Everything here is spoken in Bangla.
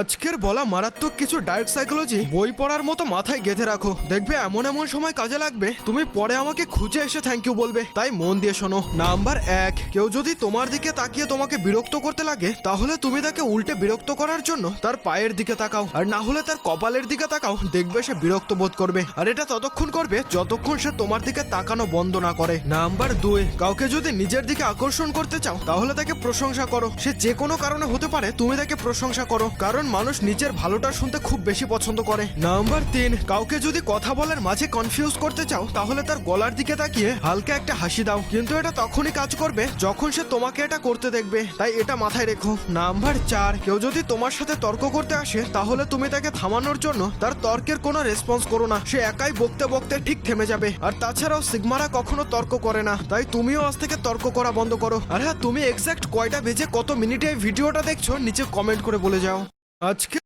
আজকের বলা মারাত্মক কিছু ডায়েট সাইকোলজি বই পড়ার মতো মাথায় গেঁথে রাখো। দেখবে এমন এমন সময় কাজে লাগবে, তুমি পরে আমাকে খুঁজে এসে থ্যাংক ইউ বলবে। তাই মন দিয়ে শোনো। নাম্বার এক, কেউ যদি তোমার দিকে তাকিয়ে তোমাকে বিরক্ত করতে লাগে, তাহলে তুমি তাকে উল্টে বিরক্ত করার জন্য তার পায়ের দিকে তাকাও। আর না হলে তার কপালের দিকে তাকাও, দেখবে সে বিরক্ত বোধ করবে। আর এটা ততক্ষণ করবে যতক্ষণ সে তোমার দিকে তাকানো বন্ধ না করে। নাম্বার দুই, কাউকে যদি নিজের দিকে আকর্ষণ করতে চাও, তাহলে তাকে প্রশংসা করো। সে যে কোনো কারণে হতে পারে, তুমি তাকে প্রশংসা করো। কারণ মানুষ নিজের ভালোটা শুনতে খুব বেশি পছন্দ করে। নাম্বার তিন, কাউকে যদি কথা বলার মাঝে কনফিউজ করতে চাও, তাহলে তার গলার দিকে তাকিয়ে হালকা একটা হাসি দাও। কিন্তু এটা তখনই কাজ করবে যখন সে তোমাকে এটা করতে দেখবে। তাই এটা মাথায় রেখো। নাম্বার চার, কেউ যদি তোমার সাথে তর্ক করতে আসে, তাহলে তুমি তাকে থামানোর জন্য তার তর্কের কোনো রেসপন্স করো না। সে একাই বকতে বকতে ঠিক থেমে যাবে। আর তাছাড়াও সিগমারা কখনো তর্ক করে না। তাই তুমিও আজ থেকে তর্ক করা বন্ধ করো। আর হ্যাঁ তুমি এক্সাক্ট কয়টা বেজে কত মিনিটে ভিডিওটা দেখছ, নিচে কমেন্ট করে বলে যাও। Acho que